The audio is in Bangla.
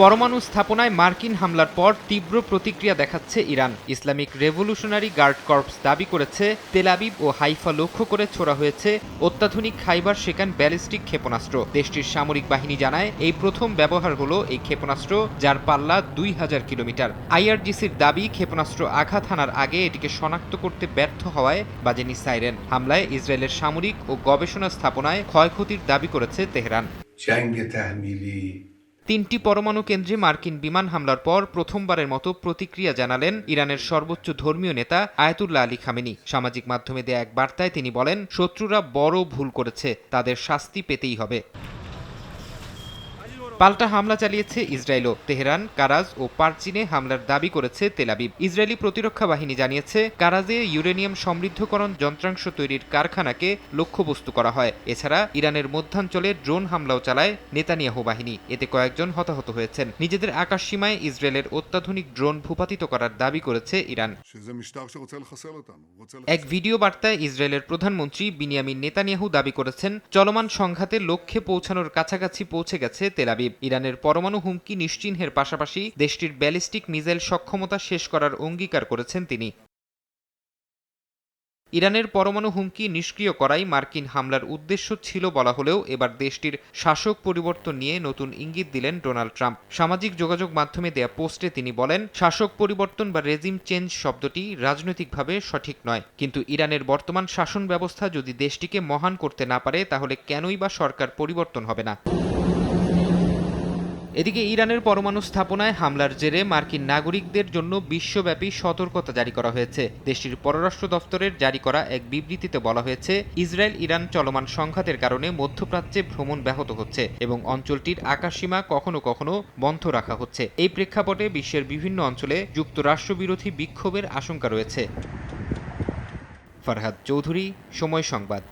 পরমাণু স্থাপনায় মার্কিন হামলার পর তীব্র প্রতিক্রিয়া দেখাচ্ছে Iran. Islamic revolutionary guard corps দাবি করেছে তেলাবিব ও হাইফা লক্ষ্য করে ছোড়া হয়েছে অত্যাধুনিক খাইবার শেখান ব্যালিস্টিক ক্ষেপণাস্ত্র। দেশটির সামরিক বাহিনী জানায়, এই প্রথম ব্যবহার হল এই ক্ষেপণাস্ত্র, যার পাল্লা দুই হাজার কিলোমিটার। আইআরজিসির দাবি, ক্ষেপণাস্ত্র আঘাত হানার আগে এটিকে শনাক্ত করতে ব্যর্থ হওয়ায় বাজেনি সাইরেন। হামলায় ইসরায়েলের সামরিক ও গবেষণা স্থাপনায় ক্ষয়ক্ষতির দাবি করেছে তেহরান। তিনটি পরমাণু কেন্দ্রে মার্কিন বিমান হামলার পর প্রথমবারের মতো প্রতিক্রিয়া জানালেন ইরানের সর্বোচ্চ ধর্মীয় নেতা আয়াতুল্লাহ আলী খামেনি। সামাজিক মাধ্যমে দেয়া এক বার্তায় তিনি বলেন, শত্রুরা বড় ভুল করেছে, তাদের শাস্তি পেতেই হবে। পাল্টা হামলা চালিয়েছে ইসরায়েলও। তেহরান কারাজ ও পারচিনে হামলার দাবি করেছে তেলাবিব ইসরায়েলি প্রতিরক্ষা বাহিনী জানিয়েছে কারাজে ইউরেনিয়াম সমৃদ্ধকরণ যন্ত্রাংশ তৈরির কারখানাকে লক্ষ্যবস্তু করা হয়। এছাড়া ইরানের মধ্যাঞ্চলে ড্রোন হামলাও চালায় নেতানিয়াহু বাহিনী। এতে কয়েকজন হতাহত হয়েছেন। নিজেদের আকাশসীমায় ইসরায়েলের অত্যাধুনিক ড্রোন ভূপাতিত করার দাবি করেছে ইরান। এক ভিডিও বার্তায় ইসরায়েলের প্রধানমন্ত্রী বিনিয়ামিন নেতানিয়াহু দাবি করেছেন চলমান সংঘাতে লক্ষ্যে পৌঁছানোর কাছাকাছি পৌঁছে গেছে তেলাবিব ইরানের পরমাণু হুমকি নিশ্চিহ্নের পাশাপাশি দেশটির ব্যালিস্টিক মিসাইল সক্ষমতা শেষ করার অঙ্গীকার করেছেন তিনি। ইরানের পরমাণু হুমকি নিষ্ক্রিয় করাই মার্কিন হামলার উদ্দেশ্য ছিল বলা হলেও এবার দেশটির শাসক পরিবর্তন নিয়ে নতুন ইঙ্গিত দিলেন ডোনাল্ড ট্রাম্প। সামাজিক যোগাযোগ মাধ্যমে দেয়া পোস্টে তিনি বলেন, শাসক পরিবর্তন বা রেজিম চেঞ্জ শব্দটি রাজনৈতিকভাবে সঠিক নয়। কিন্তু ইরানের বর্তমান শাসন ব্যবস্থা যদি দেশটিকে মহান করতে না পারে, তাহলে কেনই বা সরকার পরিবর্তন হবে না? এদিকে ইরানের পরমাণু স্থাপনায় হামলার জেরে মার্কিন নাগরিকদের জন্য বিশ্বব্যাপী সতর্কতা জারি করা হয়েছে। দেশটির পররাষ্ট্র দফতরের জারি করা এক বিবৃতিতে বলা হয়েছে ইসরায়েল ইরান চলমান সংঘাতের কারণে মধ্যপ্রাচ্যে ভ্রমণ ব্যাহত হচ্ছে এবং অঞ্চলটির আকাশসীমা কখনো কখনো বন্ধ রাখা হচ্ছে। এই প্রেক্ষাপটে বিশ্বের বিভিন্ন অঞ্চলে যুক্তরাষ্ট্রবিরোধী বিক্ষোভের আশঙ্কা রয়েছে। ফারহাদ চৌধুরী, সময় সংবাদ।